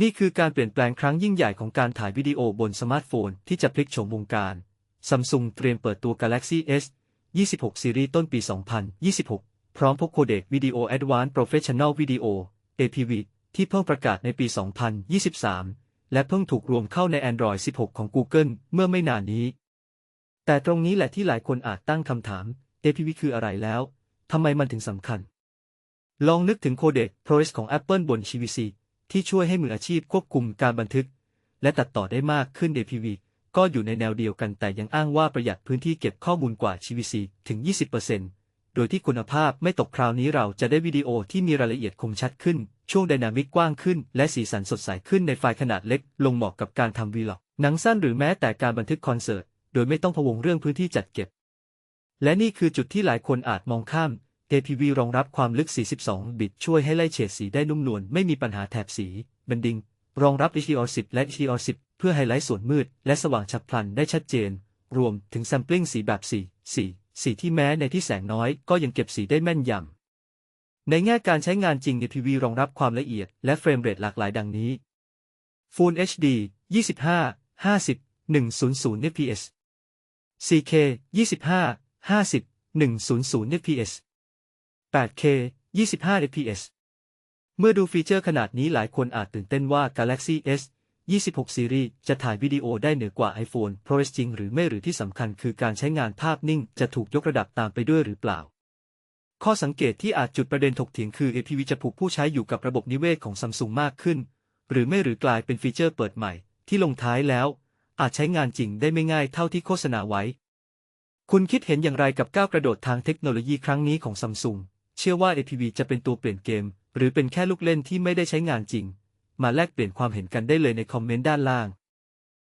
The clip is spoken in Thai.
นี่คือการเปลี่ยนแปลงครั้งยิ่งใหญ่ของการถ่ายวิดีโอบนสมาร์ทโฟนที่จะพลิกโฉมวงการ Samsung เตรียมเปิดตัว Galaxy S 26ซีรีส์ต้นปี 2026 พร้อมพกโคเดกวิดีโอ Advanced Professional Video APV ที่เพิ่งประกาศในปี 2023 และเพิ่งถูกรวมเข้าใน Android 16 ของ Google เมื่อไม่นานนี้ แต่ตรงนี้แหละที่หลายคนอาจตั้งคำถาม APV คืออะไรแล้ว ทำไมมันถึงสำคัญ ลองนึกถึงโคเดก ProRes ของ Apple บน CVC ที่ช่วยให้มืออาชีพควบคุมการบันทึก และตัดต่อได้มากขึ้น APV ก็อยู่ในแนวเดียวกันแต่ยังอ้างว่าประหยัดพื้นที่เก็บข้อมูลกว่า CVC ถึง 20%โดยที่คุณภาพไม่ตกคราวนี้เราจะได้วิดีโอที่มีรายละเอียดคมชัดขึ้น ช่วงไดนามิกกว้างขึ้น และสีสันสดใสขึ้นในไฟล์ขนาดเล็ก ลงเหมาะกับการทำวีล็อก หนังสั้นหรือแม้แต่การบันทึกคอนเสิร์ต โดยไม่ต้องพะวงเรื่องพื้นที่จัดเก็บ และนี่คือจุดที่หลายคนอาจมองข้าม APV รองรับความลึก 42 บิต ช่วยให้ไล่เฉดสีได้นุ่มนวลไม่มีปัญหาแถบสีบันดิง รองรับ HDR10 และ HDR10 เพื่อไฮไลท์ส่วนมืด และสว่างฉับพลันได้ชัดเจน รวมถึงแซมปลิ้งสีแบบสีสีสีที่แม้ในที่แสงน้อยก็ยังเก็บสีได้แม่นยำ ในแง่การใช้งานจริง APV รองรับความละเอียด และเฟรมเรทหลากหลายดังนี้ Full HD 25 50 100 fps 4K 25 50 100 fps 8K 25 fps เมื่อดูฟีเจอร์ขนาดนี้หลายคนอาจตื่นเต้นว่า Galaxy S 26ซีรีส์จะถ่ายวิดีโอได้เหนือกว่า iPhone Pro S จริงหรือไม่หรือที่สำคัญคือการใช้งานภาพนิ่งจะถูกยกระดับตามไปด้วยหรือเปล่า ข้อสังเกตที่อาจจุดประเด็นถกเถียงคือ APV จะผูกผู้ใช้อยู่กับระบบนิเวศของ Samsung มากขึ้น หรือไม่หรือกลายเป็นฟีเจอร์เปิดใหม่ ที่ลงท้ายแล้ว อาจใช้งานจริงได้ไม่ง่ายเท่าที่โฆษณาไว้ คุณคิดเห็นอย่างไรกับก้าวกระโดดทางเทคโนโลยีครั้งนี้ของ Samsung เชื่อว่า APV จะเป็นตัวเปลี่ยนเกม หรือเป็นแค่ลูกเล่นที่ไม่ได้ใช้งานจริง มาแลกเปลี่ยนความเห็นกันได้เลยในคอมเมนต์ด้านล่าง